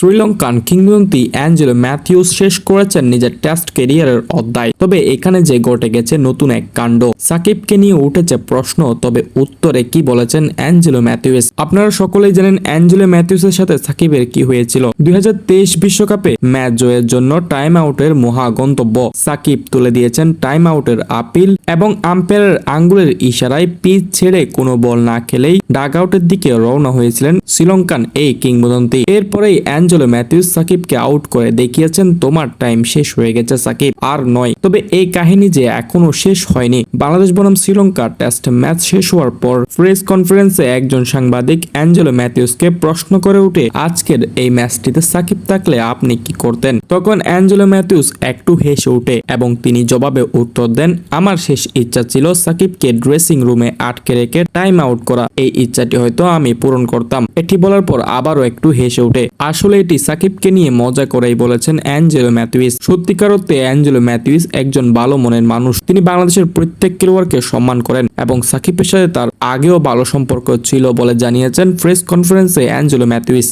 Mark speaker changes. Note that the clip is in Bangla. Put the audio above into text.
Speaker 1: শ্রীলঙ্কান কিংবদন্তি অ্যাঞ্জেলো ম্যাথিউস শেষ করেছেন নিজের টেস্ট কেরিয়ারের অধ্যায়। তবে এখানে যে ঘটে গেছে নতুন এক কাণ্ড, সাকিবকে নিয়ে উঠেছে প্রশ্ন, তবে উত্তরে কি বলেছেন অ্যাঞ্জেলো ম্যাথিউস? আপনারা সকলেই জানেন অ্যাঞ্জেলো ম্যাথিউসের সাথে সাকিবের কি হয়েছিল। দুই বিশ্বকাপে ম্যাচ জয়ের জন্য টাইম আউটের মহা গন্তব্য। সাকিব তুলে দিয়েছেন টাইম আউটের আপিল এবং আম্পায়ারের আঙ্গুলের ইশারায় পিচ ছেড়ে কোনো বল না খেলেই ডাগ আউটের দিকে রওনা হয়েছিলেন শ্রীলঙ্কান এই কিংবদন্তি। এরপরেই অ্যাঞ্জেলো ম্যাথিউস সাকিবকে আউট করে দেখিয়েছেন, তোমার টাইম শেষ হয়ে গেছে সাকিব, আর নয়। তবে এই কাহিনী যে এখনও শেষ হয়নি, বাংলাদেশ বনাম শ্রীলঙ্কা টেস্ট ম্যাচ শেষ হওয়ার পর প্রেস কনফারেন্সে একজন সাংবাদিক অ্যাঞ্জেলো ম্যাথিউসকে প্রশ্ন করে উঠে আজকের এই ম্যাচটিতে সাকিব থাকলে আপনি কি করতেন? তখন অ্যাঞ্জেলো ম্যাথিউস একটু হেসে উঠে এবং তিনি জবাবে উত্তর দেন, আমার শেষ ইচ্ছা ছিল সাকিবকে ড্রেসিং রুমে আটকে রেখে টাইম আউট করা। এই ইচ্ছাটি হয়তো আমি পূরণ করতাম। এটি বলার পর আবারও একটু হেসে ওঠে। আসলে এটি সাকিবকে নিয়ে মজা করাই বলেছেন অ্যাঞ্জেলো ম্যাথিউস। সত্যিকার অর্থে অ্যাঞ্জেলো ম্যাথিউস একজন ভালো মনের মানুষ। তিনি বাংলাদেশের প্রত্যেক খেলোয়াড়কে সম্মান করেন এবং সাকিবের সাথে তার আগেও ভালো সম্পর্ক ছিল বলে জানিয়েছেন প্রেস কনফারেন্সে অ্যাঞ্জেলো ম্যাথিউস।